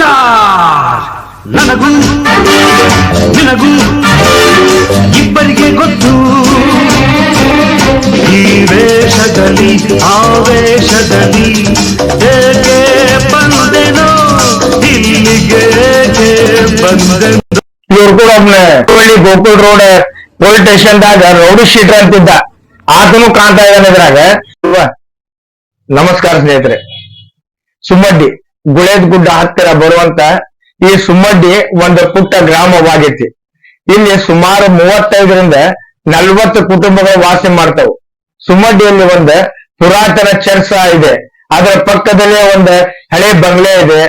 ಹುಷಾರ್ ನನಗೂ, ನಿನಗೂ ಇಬ್ಬರಿಗೆ ಗೊತ್ತು. ಈ ವೇಷದಲ್ಲಿ ಆವೇಶದಲ್ಲಿ ಏಕೆ ಬಂದೆನೋ, ಇಲ್ಲಿಗೆ ಬಂದೆನೋ. ಇವ್ರು ಕೂಡ Hubballi Gokul road police station ದಾಗ ರೌಡಿ ಶೀಟರ್ ಅಂತಿದ್ದ. ಆತನು ಕಾಣ್ತಾ ಇದ್ದಾನೆ ಇದ್ರಾಗ. ನಮಸ್ಕಾರ ಸ್ನೇಹಿತರೆ. ಸುಮ್ಮಡ್ಡಿ. ಗುಳೇದ್ ಗುಡ್ಡ ಹತ್ತಿರ ಬರುವಂತ ಈ ಸುಮ್ಮಡ್ಡಿ ಒಂದು ಪುಟ್ಟ ಗ್ರಾಮವಾಗೈತಿ ಇಲ್ಲಿ ಸುಮಾರು ಮೂವತ್ತೈದರಿಂದ ನಲ್ವತ್ತು ಕುಟುಂಬಗಳು ವಾಸ ಮಾಡ್ತಾವು. ಸುಮ್ಮಡ್ಡಿಯಲ್ಲಿ ಒಂದು ಪುರಾತನ ಚರ್ಚ್ ಇದೆ. ಅದರ ಪಕ್ಕದಲ್ಲೇ ಒಂದು ಹಳೆ ಬಂಗ್ಲೆ ಇದೆ.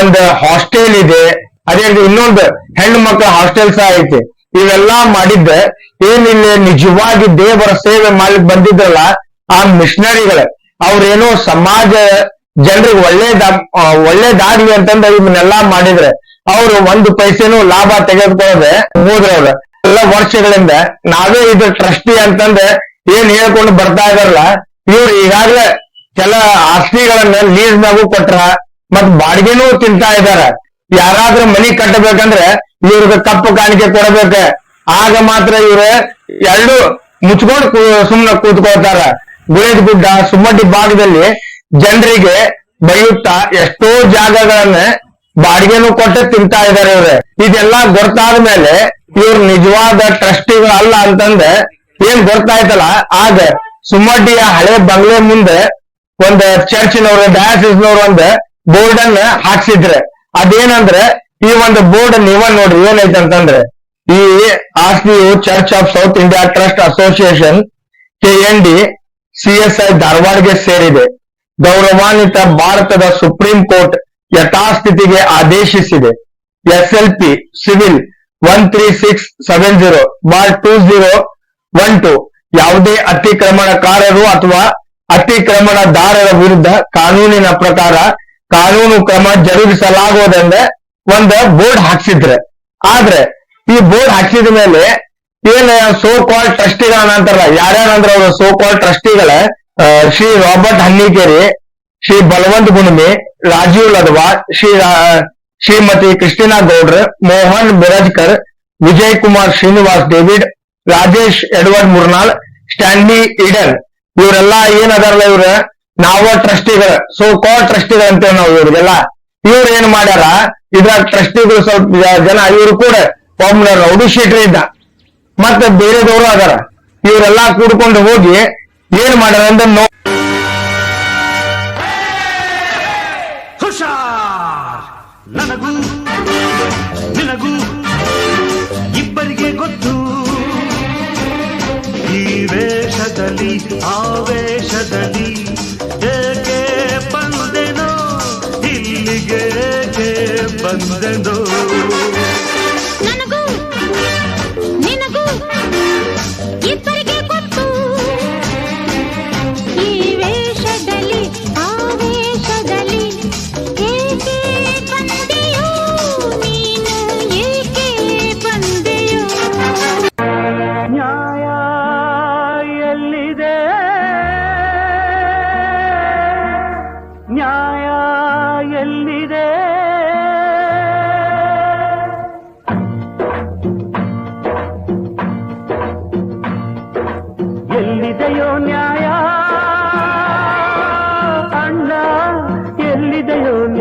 ಒಂದು ಹಾಸ್ಟೆಲ್ ಇದೆ. ಅದೇ ರೀತಿ ಇನ್ನೊಂದು ಹೆಣ್ಣು ಮಕ್ಕಳ ಹಾಸ್ಟೆಲ್ ಸಹ ಐತಿ. ಇವೆಲ್ಲಾ ಮಾಡಿದ್ದ ಏನಿಲ್ಲಿ ನಿಜವಾಗಿ ದೇವರ ಸೇವೆ ಮಾಡ್ಲಿಕ್ಕೆ ಬಂದಿದ್ರಲ್ಲ, ಆ ಮಿಷನರಿಗಳ. ಅವ್ರೇನೋ ಸಮಾಜ ಜನರಿಗೆ ಒಳ್ಳೆ ಒಳ್ಳೆ ಒಳ್ಳೇದಾಗ್ಲಿ ಅಂತಂದ್ರೆ ಇವನ್ನೆಲ್ಲಾ ಮಾಡಿದ್ರೆ ಅವರು ಒಂದು ಪೈಸೆನೂ ಲಾಭ ತೆಗೆದುಕೊಳ್ಳದೆ ಹೋದ್ರವ್ರ. ಎಲ್ಲ ವರ್ಷಗಳಿಂದ ನಾವೇ ಇದು ಟ್ರಸ್ಟಿ ಅಂತಂದ್ರೆ ಏನ್ ಹೇಳ್ಕೊಂಡು ಬರ್ತಾ ಇದಾರಲ್ಲ, ಇವ್ರು ಈಗಾಗಲೇ ಕೆಲ ಆಸ್ತಿಗಳನ್ನ ಲೀಸ್ ಕೊಟ್ರ ಮತ್ ಬಾಡಿಗೆನೂ ತಿಂತಾ ಇದಾರ. ಯಾರಾದ್ರೂ ಮನಿ ಕಟ್ಟಬೇಕಂದ್ರೆ ಇವ್ರಿಗೆ ಕಪ್ಪು ಕಾಣಿಕೆ ಕೊಡಬೇಕ. ಆಗ ಮಾತ್ರ ಇವ್ರು ಎರಡು ಮುಚ್ಕೊಂಡು ಸುಮ್ನೆ ಕೂತ್ಕೊಳ್ತಾರ. ಗುಳೇದ ಗುಡ್ಡ ಸುಮ್ಮಡ್ಡಿ ಭಾಗದಲ್ಲಿ ಜನರಿಗೆ ಬೈಯುತ್ತಾ ಎಷ್ಟೋ ಜಾಗಗಳನ್ನ ಬಾಡಿಗೆನೂ ಕೊಟ್ಟು ತಿಂತಾ ಇದಾರೆ ಇವ್ರೆ. ಇದೆಲ್ಲ ಗೊತ್ತಾದ ಮೇಲೆ ಇವ್ರು ನಿಜವಾದ ಟ್ರಸ್ಟಿಗಳಲ್ಲ ಅಂತಂದ ಏನ್ ಗೊತ್ತಾಯ್ತಲ್ಲ ಆಗ ಸುಮ್ಮಡಿಯ ಹಳೆ ಬಂಗ್ಲೆ ಮುಂದೆ ಒಂದು ಚರ್ಚಿನವರು, ಡಯಾಸಿಸ್ನವ್ರು ಒಂದ್ ಬೋರ್ಡ್ ಅನ್ನ ಹಾಕ್ಸಿದ್ರೆ. ಅದೇನಂದ್ರೆ ಈ ಒಂದು ಬೋರ್ಡ್ ನೀವ ನೋಡ್ರಿ ಏನೈತೆ ಅಂತಂದ್ರೆ ಈ ಆಸ್ತಿಯು church of south India trust association K N D CSI ಧಾರವಾಡಗೆ ಸೇರಿದೆ. ಗೌರವಾನ್ವಿತ ಭಾರತದ ಸುಪ್ರೀಂ ಕೋರ್ಟ್ ಯಥಾಸ್ಥಿತಿಗೆ ಆದೇಶಿಸಿದೆ. SLP civil one three six seven zero bar two zero one two ಯಾವುದೇ ಅತಿಕ್ರಮಣಕಾರರು ಅಥವಾ ಅತಿಕ್ರಮಣದಾರರ ವಿರುದ್ಧ ಕಾನೂನಿನ ಪ್ರಕಾರ ಕಾನೂನು ಕ್ರಮ ಜರುಗಿಸಲಾಗುವುದೆಂದ್ರೆ ಒಂದು ಬೋರ್ಡ್ ಹಾಕ್ಸಿದ್ರೆ. ಆದ್ರೆ ಈ ಬೋರ್ಡ್ ಹಾಕ್ಸಿದ ಮೇಲೆ ಏನ್ ಸೋ ಕಾಲ್ ಟ್ರಸ್ಟಿಗಳ ಅಂತಾರಲ್ಲ ಯಾರ್ಯಾರಂದ್ರ ಅವರು so call ಟ್ರಸ್ಟಿಗಳ Shri Robert Hannikeri, Shri Balwant Gunami Rajeev Ladwa Shri Shrimati Christina Gowdra, Mohan Birajkar Vijay Kumar Srinivas David, Rajesh Edward Murnal, Stanley Eden. ಇವರೆಲ್ಲ ಏನ್ ಅದಾರಲ್ಲ ಇವ್ರ? ನಾವ ಟ್ರಸ್ಟಿಗಳ. ಸೋ ಕಾಲ್ ಟ್ರಸ್ಟಿಗಳು ಅಂತೇವೆ ನಾವು ಇವ್ರಿಗೆಲ್ಲ. ಇವ್ರು ಏನ್ ಮಾಡ್ಯಾರ? ಇದ್ರ ಟ್ರಸ್ಟಿಗಳು ಸ್ವಲ್ಪ ಜನ, ಇವ್ರು ಕೂಡ ಒಬ್ಬನ ರೌಡಿ ಶೀಟರ್ ಇದ್ದ. ಮತ್ತೆ ಬೇರೆದವರು ಅದಾರ. ಇವರೆಲ್ಲಾ ಕೂಡ್ಕೊಂಡು ಹೋಗಿ ಏನ್ ಮಾಡ್ಯಾರ ಅಂದ್ರೆ ನೋ ಹುಷಾರ್ ನನಗೂ ನಿನಗೂ ಇಬ್ಬರಿಗೆ ಗೊತ್ತು ಈ ವೇಷದಲ್ಲಿ ಆವೇಶದಲ್ಲಿ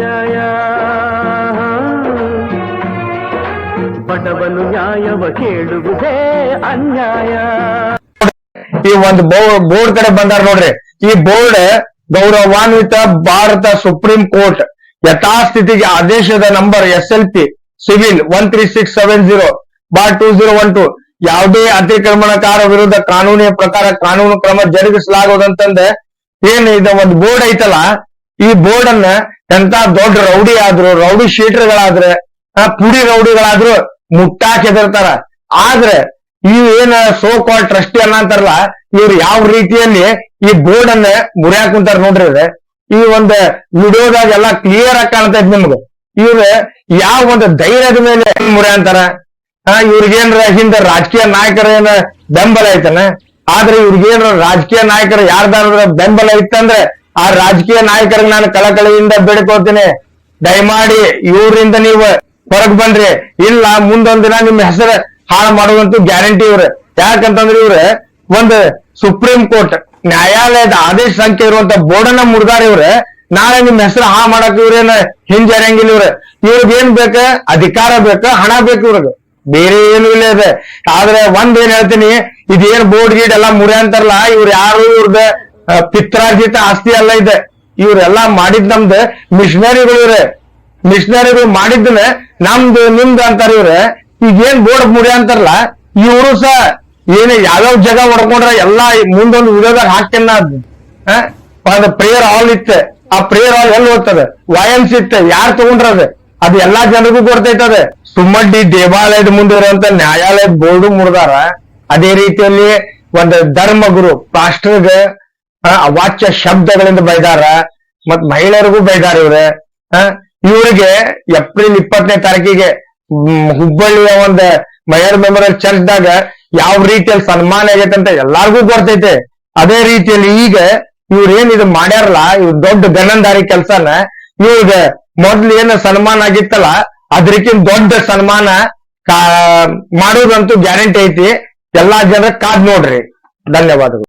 ನ್ಯಾಯ ಬಡವನು ನ್ಯಾಯವ ಕೇಳುವುದೇ ಅನ್ಯಾಯ. ಈ ಒಂದು ಬೋರ್ಡ್ ಕಡೆ ಬಂದಾರ ನೋಡ್ರಿ. ಈ ಬೋರ್ಡ್ ಗೌರವಾನ್ವಿತ ಭಾರತ ಸುಪ್ರೀಂ ಕೋರ್ಟ್ ಯಥಾಸ್ಥಿತಿಗೆ ಆದೇಶದ number S L P civil one three six seven zero bar two zero one two. ಯಾವುದೇ ಅತಿಕ್ರಮಣಕಾರ ವಿರುದ್ಧ ಕಾನೂನಿನ ಪ್ರಕಾರ ಕಾನೂನು ಕ್ರಮ ಜರುಗಿಸಲಾಗುವುದಂತಂದ ಏನ್ ಇದ ಒಂದು ಬೋರ್ಡ್ ಐತಲ್ಲ, ಈ ಬೋರ್ಡ್ ಅನ್ನ ಎಂತ ದೊಡ್ಡ ರೌಡಿ ಆದ್ರು, ರೌಡಿ ಶೀಟರ್ಗಳಾದ್ರೆ ಪುಡಿ ರೌಡಿಗಳಾದ್ರು ಮುಟ್ಟಾಕ್ ಎದಿರ್ತಾರ ಆದ್ರೆ, ಈ ಏನ ಸೋ ಕಾಲ್ ಟ್ರಸ್ಟಿ ಅನ್ನ ಅಂತಾರಲ್ಲ, ಇವ್ರು ಯಾವ ರೀತಿಯಲ್ಲಿ ಈ ಬೋರ್ಡ್ ಅನ್ನ ಮುರಿಯಾಕ್ ಕುಂತಾರ ನೋಡ್ರಿ. ಈ ಒಂದು ವಿಡಿಯೋದಾಗ ಎಲ್ಲ ಕ್ಲಿಯರ್ ಆಗಿ ಕಾಣ್ತೈತಿ ನಿಮ್ಗೆ. ಇವ್ರು ಯಾವ ಒಂದು ಧೈರ್ಯದ ಮೇಲೆ ಮುರಿ ಅಂತಾರ? ಇವ್ರಿಗೇನ್ರ ಹಿಂದ ರಾಜಕೀಯ ನಾಯಕರ ಏನ ಬೆಂಬಲ ಐತನ? ಆದ್ರೆ ಇವ್ರಿಗೇನ್ರ ರಾಜಕೀಯ ನಾಯಕರ ಯಾರ್ದಾರ ಬೆಂಬಲ ಇತ್ತಂದ್ರೆ ಆ ರಾಜಕೀಯ ನಾಯಕರಿಗೆ ನಾನು ಕಳಕಳಿಯಿಂದ ಬೇಡ್ಕೋತೀನಿ ದಯಮಾಡಿ ಇವ್ರಿಂದ ನೀವು ಹೊರಗ್ ಬನ್ರಿ. ಇಲ್ಲ, ಮುಂದೊಂದ್ ದಿನ ನಿಮ್ ಹೆಸರು ಹಾಳು ಮಾಡುವಂತೂ ಗ್ಯಾರಂಟಿ ಇವ್ರ. ಯಾಕಂತಂದ್ರೆ ಇವ್ರ ಒಂದು ಸುಪ್ರೀಂ ಕೋರ್ಟ್, ನ್ಯಾಯಾಲಯದ ಆದೇಶ ಸಂಖ್ಯೆ ಇರುವಂತ ಬೋರ್ಡನ್ನ ಮುರಿದಾರ ಇವ್ರ. ನಾಳೆ ನಿಮ್ ಹೆಸರು ಹಾಳು ಮಾಡಕ್ ಇವ್ರೇನ ಹಿಂಜರಿಯಂಗಿಲ್ಲ ಇವ್ರ. ಇವ್ರಿಗೆ ಏನ್ ಬೇಕ? ಅಧಿಕಾರ ಬೇಕ, ಹಣ ಬೇಕು ಇವ್ರಿಗೆ. ಬೇರೆ ಏನು ಇಲ್ಲ ಇದೆ ಆದ್ರೆ ಒಂದ್ ಏನ್ ಹೇಳ್ತೀನಿ, ಇದೇನ್ ಬೋರ್ಡ್ ಗೀಡ್ ಎಲ್ಲಾ ಮುರಿ ಅಂತಾರಲ್ಲ ಇವ್ರು ಯಾರು ಇವ್ರದ? ಪಿತ್ರಾರ್ಜಿತ ಆಸ್ತಿ ಅಲ್ಲ ಇದೆ. ಇವರೆಲ್ಲಾ ಮಾಡಿದ್ ನಮ್ದು ಮಿಷನರಿಗಳು ಇವ್ರೆ. ಮಿಷನರಿಗಳು ಮಾಡಿದ್ದನ್ನ ನಮ್ದು, ನಿಮ್ದು ಅಂತಾರ ಇವ್ರೆ. ಈಗ ಏನ್ ಬೋರ್ಡ್ ಮುಡಿ ಅಂತಾರಲ್ಲ, ಇವರು ಸಹ ಏನ್ ಯಾವ್ಯಾವ ಜಾಗ ಹೊಡ್ಕೊಂಡ್ರ ಎಲ್ಲಾ ಮುಂದೊಂದು ವಿಡಿಯೋದಾಗ ಹಾಕ್ತೇನೆ ಅದು. ಆ? ಪ್ರೇಯರ್ ಹಾಲ್ ಇತ್ತೆ. ಆ ಪ್ರೇಯರ್ ಹಾಲ್ ಎಲ್ಲಿ ಓದ್ತದೆ? ವಯನ್ಸ್ ಇತ್ತೆ. ಯಾರು ತಗೊಂಡ್ರದ ಅದು? ಎಲ್ಲಾ ಜನರಿಗೂ ಗೊತ್ತೈತದೆ. ಸುಮ್ಮಡ್ಡಿ ದೇವಾಲಯದ ಮುಂದೆ ಇರುವಂತ ನ್ಯಾಯಾಲಯದ ಬೋರ್ಡು ಮುಡ್ದಾರ ಅದೇ ರೀತಿಯಲ್ಲಿ ಒಂದು ಧರ್ಮಗುರು ಪಾಸ್ಟರ್ಗೆ ಅವಾಚ್ಯ ಶಬ್ದಗಳಿಂದ ಬೈದಾರ ಮತ್ ಮಹಿಳೆಯರಿಗೂ ಬೈದಾರ ಇವ್ರೆ. ಇವರಿಗೆ ಏಪ್ರಿಲ್ ಇಪ್ಪತ್ತನೇ ತಾರೀಕಿಗೆ ಹುಬ್ಬಳ್ಳಿಯ ಒಂದು ಮಯರ್ ಮೆಮೋರಿಯಲ್ ಚರ್ಚ್ದಾಗ ಯಾವ ರೀತಿಯಲ್ಲಿ ಸನ್ಮಾನ ಆಗೈತೆ ಅಂತ ಎಲ್ಲಾರ್ಗೂ ಗೊತ್ತೈತೆ. ಅದೇ ರೀತಿಯಲ್ಲಿ ಈಗ ಇವ್ರೇನ್ ಇದು ಮಾಡ್ಯಾರಲ್ಲ ಇವ್ ದೊಡ್ಡ ಗಣಂದಾರಿ ಕೆಲ್ಸನ, ಇವ್ರಿಗ ಮೊದ್ಲು ಏನ್ ಸನ್ಮಾನ ಆಗಿತ್ತಲ್ಲ ಅದ್ರಕ್ಕಿಂತ ದೊಡ್ಡ ಸನ್ಮಾನ ಮಾಡೋದಂತೂ ಗ್ಯಾರಂಟಿ ಐತಿ. ಎಲ್ಲಾ ಜನ ಕಾದ್ ನೋಡ್ರಿ. ಧನ್ಯವಾದಗಳು.